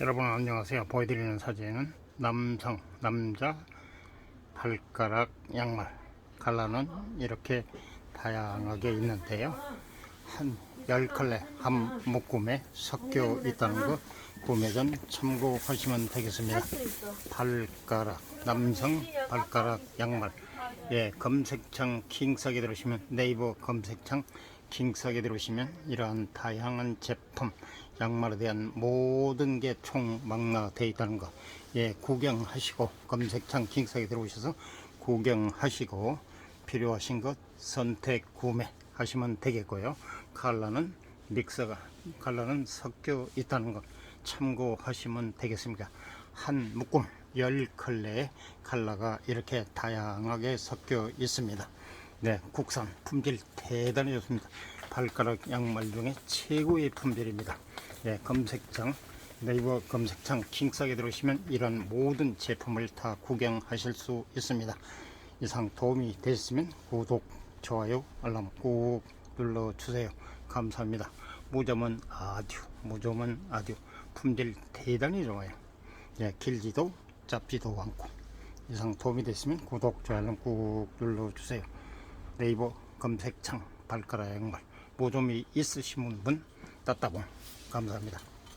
여러분 안녕하세요. 보여드리는 사진은 남성 남자 발가락 양말 갈라는 이렇게 다양하게 있는데요. 한 10컬레 한 묶음에 섞여 있다는 거 구매 전 참고하시면 되겠습니다. 발가락 남성 발가락 양말 예 검색창 킹석에 들어오시면 네이버 검색창 킹석에 들어오시면 이러한 다양한 제품 양말에 대한 모든 게 총 망라되어 있다는 거 예 구경하시고 검색창 킹석에 들어오셔서 구경하시고 필요하신 것 선택 구매 하시면 되겠고요. 칼라는 믹서가 칼라는 섞여 있다는 거 참고하시면 되겠습니다. 한 묶음 10컬레의 칼라가 이렇게 다양하게 섞여 있습니다 네 국산 품질 대단히 좋습니다. 발가락 양말 중에 최고의 품질입니다. 네 검색창 네이버 검색창 킹싹에 들어오시면 이런 모든 제품을 다 구경하실 수 있습니다. 이상 도움이 되셨으면 구독 좋아요 알람 꾹 눌러주세요. 감사합니다. 무좀은 아듀 무좀은 아듀. 품질 대단히 좋아요. 예, 길지도 짧지도 않고. 이상 도움이 됐으면 구독 좋아요 알람 꾹 눌러주세요 네이버 검색창 발가락 양말 모점이 있으신 분 따따봉 감사합니다